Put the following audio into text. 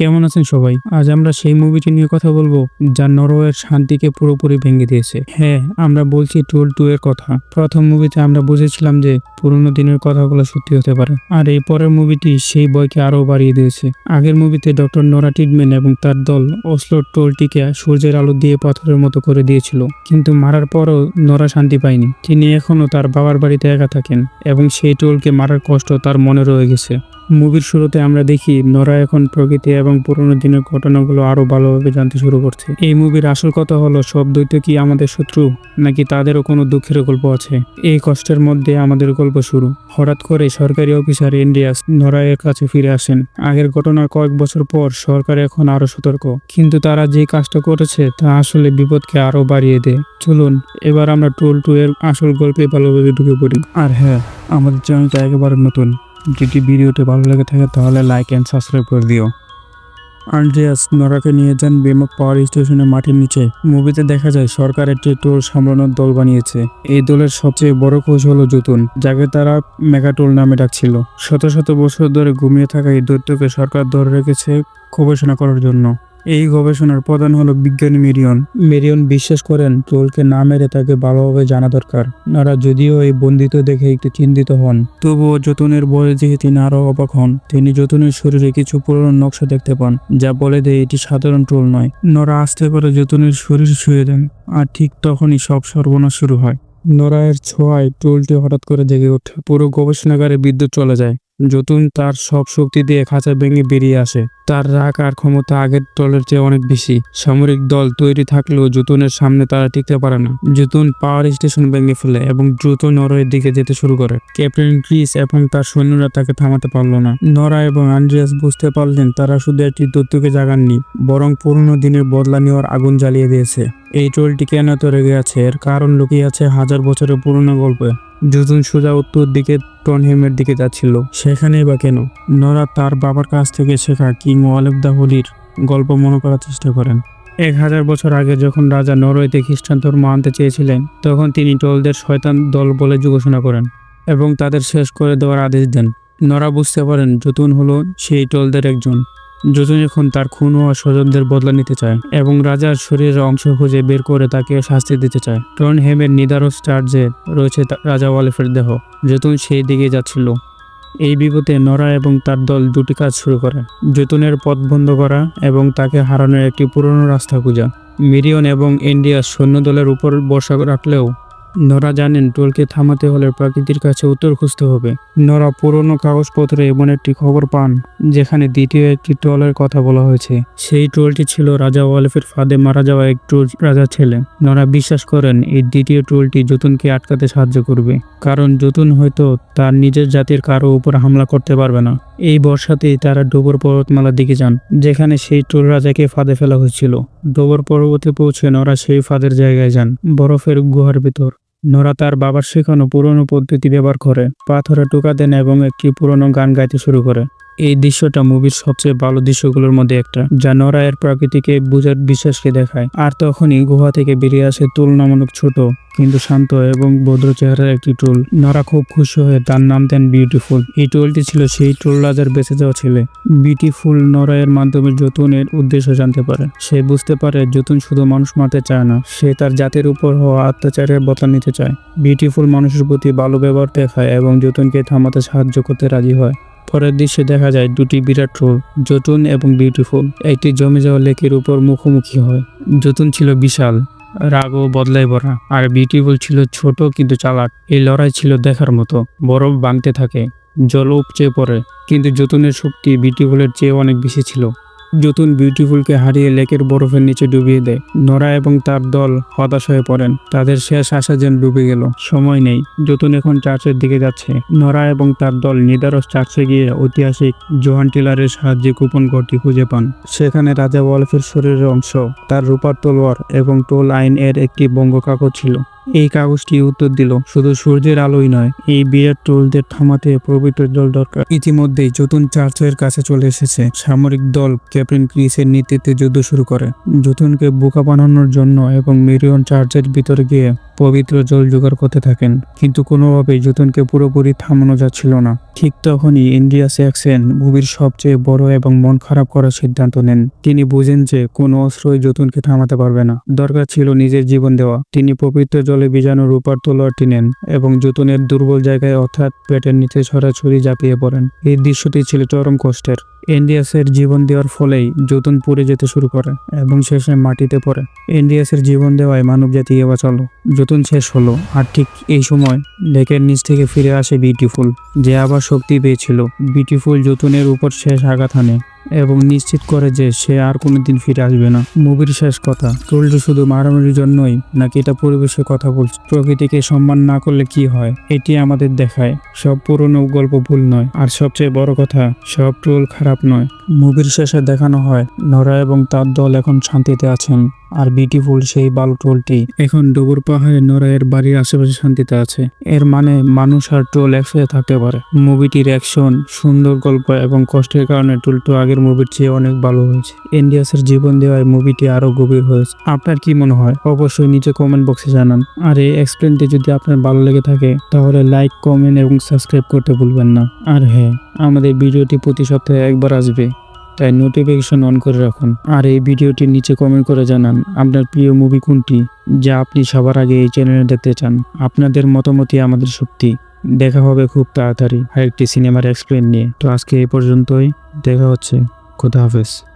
কেমন আছেন সবাই? আজ আমরা সেই মুভিটি নিয়ে কথা বলব, যা নরওয়ের শান্তিকে পুরোপুরি ভেঙে দিয়েছে। হ্যাঁ আমরা বলছি টুল টু এর কথা। প্রথম মুভিতে আমরা বুঝেছিলাম যে পুরোনো দিনের কথাগুলো সত্যি হতে পারে। আর এই পরের মুভিটি সেই বয়কে আরও বাড়িয়ে দিয়েছে। আগের মুভিতে ডক্টর নোরা টিডম্যান এবং তার দল অসলোর টোলটিকে সূর্যের আলো দিয়ে পাথরের মতো করে দিয়েছিল। কিন্তু মারার পরও নোরা শান্তি পায়নি। তিনি এখনও তার বাবার বাড়িতে একা থাকেন এবং সেই টোলকে মারার কষ্ট তার মনে রয়ে গেছে। মুভির শুরুতে আমরা দেখি নরা এখন প্রকৃতি এবং পুরোনো দিনের ঘটনাগুলো আরও ভালোভাবে জানতে শুরু করছে। এই মুভির আসল কথা হলো, সব দ্বৈত কি আমাদের শত্রু, নাকি তাদেরও কোনো দুঃখের গল্প আছে? এই কষ্টের মধ্যে আমাদের গল্প শুরু। হঠাৎ করে সরকারি অফিসার ইন্ডিয়াস নরায়ের কাছে ফিরে আসেন। আগের ঘটনার কয়েক বছর পর সরকার এখন আরও সতর্ক। কিন্তু তারা যে কাজটা করেছে, তা আসলে বিপদকে আরও বাড়িয়ে দেয়। চলুন, এবার আমরা টোল টু এর আসল গল্পে ভালোভাবে ঢুকে পড়ি। আর হ্যাঁ আমাদের চ্যানেলটা একেবারে নতুন। যদি ভিডিওটি ভালো লেগে থাকে তাহলে লাইক অ্যান্ড সাবস্ক্রাইব করে দিও। আন্ড্রিয়াস নরাকে নিয়ে যান বেমক পাওয়ার স্টেশনের মাটির নিচে। মুভিতে দেখা যায় সরকার একটি টোল সামলানোর দল বানিয়েছে। এই দলের সবচেয়ে বড় কোচ হলো জুতুন যাকে তারা মেগাটোল নামে ডাকছিল। শত শত বছর ধরে ঘুমিয়ে থাকা এই দৈত্যকে সরকার ধরে রেখেছে গবেষণা করার জন্য। এই গবেষণার প্রধান হলো বিজ্ঞানী মেরিয়ন। মেরিয়ন বিশ্বাস করেন টোলকে না মেরে তাকে ভালোভাবে জানা দরকার। নারা যদিও এই বন্দিত দেখে একটু চিন্তিত হন, তবুও যতনের বলে দেখে তিনি আরও অবাক হন, তিনি যতনের শরীরে কিছু পুরনো নকশা দেখতে পান, যা বলে দেয় এটি সাধারণ টোল নয়। নরা আসতে পারে যতনের শরীর শুয়ে দেন, আর ঠিক তখনই সব সর্বনাশ শুরু হয়। নরায়ের ছোঁয়ায় টোলটি হঠাৎ করে জেগে ওঠে, পুরো গবেষণাগারে বিদ্যুৎ চলে যায়। যতুন তার সব শক্তি দিয়ে খাঁচা ভেঙে বেরিয়ে আসে। তার রাগ আর ক্ষমতা আগের দলের চেয়ে অনেক বেশি। সামরিক দল তৈরি থাকলেও জুতুনের সামনে তারা টিকতে পারে না। জুতুন পাওয়ার স্টেশন ভেঙে ফেলে এবং দ্রুত নরওয়ের দিকে যেতে শুরু করে। ক্যাপ্টেন ক্রিস এবং তার সৈন্যরা তাকে থামাতে পারল না। নরা এবং আন্ড্রিয়াস বুঝতে পারলেন তারা শুধু একটি দত্তুকে জাগাননি, বরং পুরনো দিনের বদলা নেওয়ার আগুন জ্বালিয়ে দিয়েছে। এই টোলটি কেন এত রেগে আছে? এর কারণ লুকিয়ে আছে হাজার বছরের পুরনো গল্পে। যুতুন সোজা উত্তর দিকে টনহেমের দিকে যাচ্ছিল। সেখানেই বা কেন? নরা তার বাবার কাছ থেকে শেখা কিং ওয়ালেফ দা হোলির গল্প মনে করার চেষ্টা করেন। এক হাজার বছর আগে যখন রাজা নরওয়েতে খ্রিস্টান ধর্ম আনতে চেয়েছিলেন, তখন তিনি টোলদের শয়তান দল বলে ঘোষণা করেন এবং তাদের শেষ করে দেওয়ার আদেশ দেন। নরা বুঝতে পারেন যতুন হলো সেই টোলদের একজন। যতুন এখন তার খুন ও স্বজনদের বদলা নিতে চায় এবং রাজার শরীরের অংশ খুঁজে বের করে তাকে শাস্তি দিতে চায় টর্ন হেমের নিদারস চার্জে রয়েছে রাজা ওয়ালেফের দেহ যতুন সেই দিকে যাচ্ছিল। এই বিপদে নরা এবং তার দল দুটি কাজ শুরু করে। যতুনের পথ বন্ধ করা এবং তাকে হারানোর একটি পুরনো রাস্তা খোঁজা। মিরিয়ন এবং ইন্ডিয়া সৈন্য দলের উপর বর্ষা রাখলেও নরা জানেন টোলকে থামাতে হলে প্রকৃতির কাছে উত্তর খুঁজতে হবে। নরা পুরনো কাগজপত্রে এমন একটি খবর পান, যেখানে দ্বিতীয় একটি টোলের কথা বলা হয়েছে। সেই টোলটি ছিল রাজা ওয়ালেফের ফাঁদে মারা যাওয়া এক টোল রাজা ছেলে। নরা বিশ্বাস করেন, এই দ্বিতীয় টোলটি যতুনকে আটকাতে সাহায্য করবে, কারণ যতুন হয়তো তার নিজের জাতির কারও উপর হামলা করতে পারবে না। এই বর্ষাতেই তারা ডোবর পর্বতমালার দিকে যান, যেখানে সেই টোল রাজাকে ফাঁদে ফেলা হয়েছিল। ডোবর পর্বতে পৌঁছে নরা সেই ফাঁদের জায়গায় যান, বরফের গুহার ভিতর। নরা তার বাবার শেখানো পুরনো পদ্ধতি ব্যবহার করে পাথরে টোকা দেন এবং একটি পুরনো গান গাইতে শুরু করে। এই দৃশ্যটা মুভির সবচেয়ে ভালো দৃশ্যগুলোর মধ্যে একটা, যা নরা এর প্রকৃতিকে বুঝার বিশ্বাসকে দেখায়। আর তখনই গুহা থেকে বেরিয়ে আসে তুলনামূলক ছোট, কিন্তু শান্ত এবং ভদ্র চেহারার একটি টুল। নরা খুব খুশি হয়ে তার নাম দেন বিউটিফুল এই টুলটি ছিল সেই টুল রাজার বেঁচে যাওয়া ছেলে। বিউটিফুল নরায়ের মাধ্যমে যতুনের উদ্দেশ্য জানতে পারে। সে বুঝতে পারে যতুন শুধু মানুষ মারতে চায় না, সে তার জাতির উপর হওয়া অত্যাচারের বদলা নিতে চায়। বিউটিফুল মানুষের প্রতি ভালো ব্যবহার দেখায় এবং যতুনকে থামাতে সাহায্য করতে রাজি হয়। পরের দৃশ্যে দেখা যায় দুটি বিরাট রোল যতুন এবং বিউটিফুল। একটি জমে যাওয়া লেকের উপর মুখোমুখি হয়। যতুন ছিল বিশাল, রাগ ও বদলাই ভরা, আর বিউটিফুল ছিল ছোট কিন্তু চালাক। এই লড়াই ছিল দেখার মতো, বরফ বাঁধতে থাকে, জল উপচে পড়ে, কিন্তু যতুনের শক্তি বিউটিফুলের চেয়ে অনেক বেশি ছিল। যতুন বিউটিফুলকে হারিয়ে লেকের বরফের নিচে ডুবিয়ে দেয়। নরা এবং তার দল হতাশ হয়ে পড়েন। তাদের শেষ আশা যেন ডুবে গেল। সময় নেই। যতুন এখন চার্চের দিকে যাচ্ছে। নরা এবং তার দল নিদারস চার্চে গিয়ে ঐতিহাসিক জোহান টিলারের সাহায্যে গোপন ঘরটি খুঁজে পান। সেখানে রাজা ওয়ালফের শরীরের অংশ, তার রূপার তলোয়ার এবং টোল আইন এর একটি বঙ্গ কাগজ ছিল। এই কাগজটি উত্তর দিল, শুধু সূর্যের আলোই নয়, এই বিরাট ট্রোলদের থামাতে পবিত্র জল দরকার। ইতিমধ্যেই জতুন চার্চের কাছে চলে এসেছে। সামরিক দল ক্যাপ্টেন ক্রিসের নেতৃত্বে যুদ্ধ শুরু করে। জতুনকে বোকা বানানোর জন্য এবং মেরিয়ন চার্চের ভিতরে গিয়ে পবিত্র জল জোগাড় করতে থাকেন। কিন্তু কোনোভাবেই জতুনকে পুরোপুরি থামানো যাচ্ছিল না। ঠিক তখনই ইন্ডিয়া স্যাক্সেন মুভির সবচেয়ে বড় এবং মন খারাপ করার সিদ্ধান্ত নেন। তিনি বুঝেন যে কোনো অস্ত্রই জতুনকে থামাতে পারবে না। দরকার ছিল নিজের জীবন দেওয়া। তিনি পবিত্র জলে বীজাণু রূপার তলোয়ারটি নেন এবং জতুনের দুর্বল জায়গায় অর্থাৎ পেটের নিচে সরাসরি ঝাঁপিয়ে পড়েন। এই দৃশ্যটি ছিল চরম কষ্টের। এনডিএসের জীবন দেওয়ার ফলেই জতুন পুড়ে যেতে শুরু করে এবং শেষে মাটিতে পড়ে। এনডিএসের জীবন দেওয়ায় মানব মানবজাতি এ বাঁচালো জতুন শেষ হলো। আর ঠিক এই সময় লেকের নিচ থেকে ফিরে আসে বিউটিফুল, যে আবার শক্তি পেয়েছিল। বিউটিফুল জতুনের উপর শেষ আঘাত হানে এবং নিশ্চিত করে যে সে আর কোনোদিন ফিরে আসবে না। মুভির শেষ কথা ট্রোলটি শুধু মারামারির জন্যই নাকি এটা পরিবেশের কথা বলছে? প্রকৃতিকে সম্মান না করলে কি হয়? এটি আমাদের দেখায়। সব পুরনো গল্প ভুল নয়। আর সবচেয়ে বড় কথা, সব ট্রোল খারাপ নয়। মুভির শেষে দেখানো হয়, নরা এবং তার দল এখন শান্তিতে আছেন। আর বিউটিফুল সেই বালু ট্রোলটি এখন ডুবুর পাহাড়ে নোরায়ের বাড়ির আশেপাশে শান্তিতে আছে। এর মানে মানুষ আর ট্রোল একসাথে থাকতে পারে। মুভিটির অ্যাকশন সুন্দর গল্প এবং কষ্টের কারণে টুলটো আগের মুভির চেয়ে অনেক ভালো হয়েছে। ইন্ডিয়াসের জীবন দেওয়ায় মুভিটি আরও গভীর হয়েছে। আপনার কি মনে হয়? অবশ্যই নিচে কমেন্ট বক্সে জানান। আর এই এক্সপ্লেনটি যদি আপনার ভালো লেগে থাকে, তাহলে লাইক কমেন্ট এবং সাবস্ক্রাইব করতে ভুলবেন না। আর হ্যাঁ আমাদের ভিডিওটি প্রতি সপ্তাহে একবার আসবে। তাই নোটিফিকেশন অন করে রাখুন। আর এই ভিডিওটির নিচে কমেন্ট করে জানান, আপনার প্রিয় মুভি কোনটি, যা আপনি সবার আগে এই চ্যানেলে দেখতে চান। আপনাদের মতামতই আমাদের শক্তি। দেখা হবে খুব তাড়াতাড়ি। আরেকটি সিনেমার এক্সপ্লেন নিয়ে। তো আজকে এই পর্যন্তই। দেখা হচ্ছে। খুদা হাফেজ।